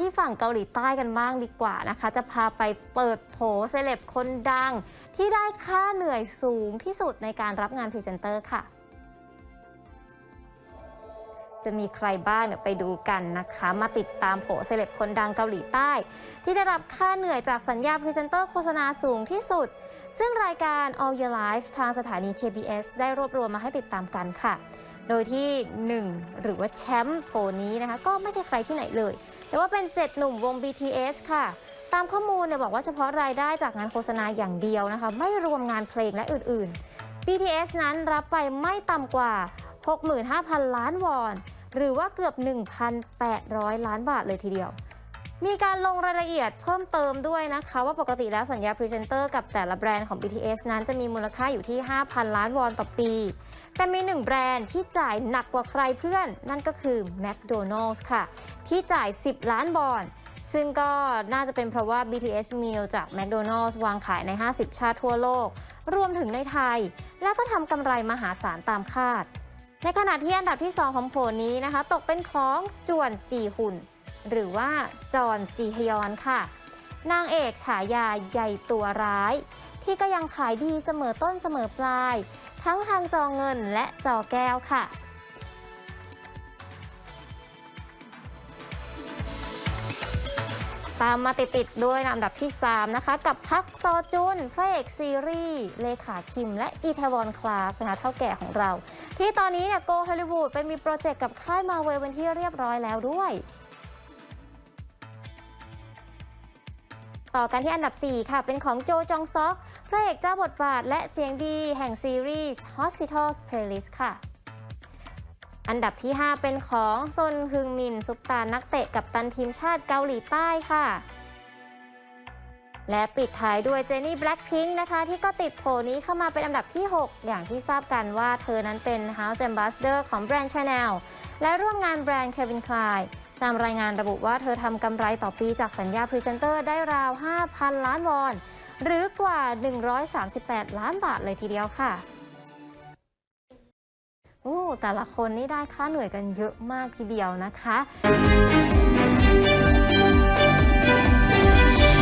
ที่ฝั่งเกาหลีใต้กันบ้างดีกว่านะคะ จะพาไปเปิดโผเซเลบคนดัง ที่ได้ค่าเหนื่อยสูงที่สุดในการรับงานพรีเซนเตอร์ค่ะ จะมีใครบ้างเนี่ยไปดูกันนะคะ มาติดตามโผเซเลบคนดังเกาหลีใต้ ที่ได้รับค่าเหนื่อยจากสัญญาพรีเซนเตอร์โฆษณาสูงที่สุด ซึ่งรายการ All Your Life ทางสถานี KBS ได้รวบรวมมาให้ติดตามกันค่ะ โดยที่ 1 หรือว่าแชมป์โผนี้นะคะ ก็ไม่ใช่ใครที่ไหนเลย แต่ว่าเป็น 7 หนุ่มวง BTS ค่ะตามข้อมูลเนี่ยบอกว่าเฉพาะรายได้จากงานโฆษณาอย่างเดียวนะคะ ไม่รวมงานเพลงและอื่น ๆ BTS นั้นรับไปไม่ต่ำกว่า 65,000 ล้านวอน หรือว่าเกือบ 1,800 ล้านบาทเลยทีเดียว มีการลงรายละเอียดเพิ่มเติมด้วยนะคะ ว่าปกติแล้วสัญญาพรีเซนเตอร์กับแต่ละแบรนด์ของ BTS นั้นจะมีมูลค่าอยู่ที่ 5,000 ล้านวอนต่อปี แต่มีหนึ่งแบรนด์ที่จ่ายหนักกว่าใครเพื่อน นั่นก็คือ McDonald's ค่ะ ที่จ่าย 10 ล้านวอนซึ่งก็น่าจะเป็นเพราะว่า BTS Meal จาก McDonald's วางขายใน 50 ชาติทั่วโลก รวมถึงในไทย และก็ทำกำไรมหาศาลตามคาด ในขณะที่อันดับที่ 2 ของโผลนี้นะคะ ตกเป็นของจวนจีหุ่น หรือว่าจอนจีฮยอนค่ะ นางเอกฉายาใหญ่ตัวร้าย ที่ก็ยังขายดีเสมอต้นเสมอปลาย ทั้งทางจอเงินและจอแก้วค่ะตามมาติดๆด้วยลำดับที่ 3 นะคะ กับพักซอจุนพระเอกซีรีส์ เลขาคิมและอีเทวอนคลาสนะเท่าแก่ของเรา ที่ตอนนี้เนี่ยโกฮอลลีวูดไปมีโปรเจกต์กับค่ายมาเวลเป็นที่เรียบร้อยแล้วด้วย ต่อกันที่อันดับ 4 ค่ะ เป็นของโจจองซอกพระเอกเจ้าบทบาทและเสียงดีแห่งซีรีส์ Hospital's Playlist ค่ะ อันดับที่ 5 เป็นของซนฮึงมินซุปตานักเตะกับตันทีมชาติเกาหลีใต้ค่ะ และปิดท้ายด้วยเจนี่แบล็ k พิงค์นะคะ ที่ก็ติดโผนี้เข้ามาเป็นอันดับที่ 6 อย่างที่ทราบกันว่าเธอนั้นเป็น House Ambassador ของแบรนด์ Chanel และร่วมงานแบรนด์ Calvin Klein ตามรายงานระบุว่าเธอทำกำไรต่อปีจากสัญญาพรีเซนเตอร์ได้ราว 5,000 ล้านวอน หรือกว่า 138 ล้านบาทเลยทีเดียวค่ะโอ้แต่ละคนนี่ได้ค่าเหนื่อยกันเยอะมากทีเดียวนะคะ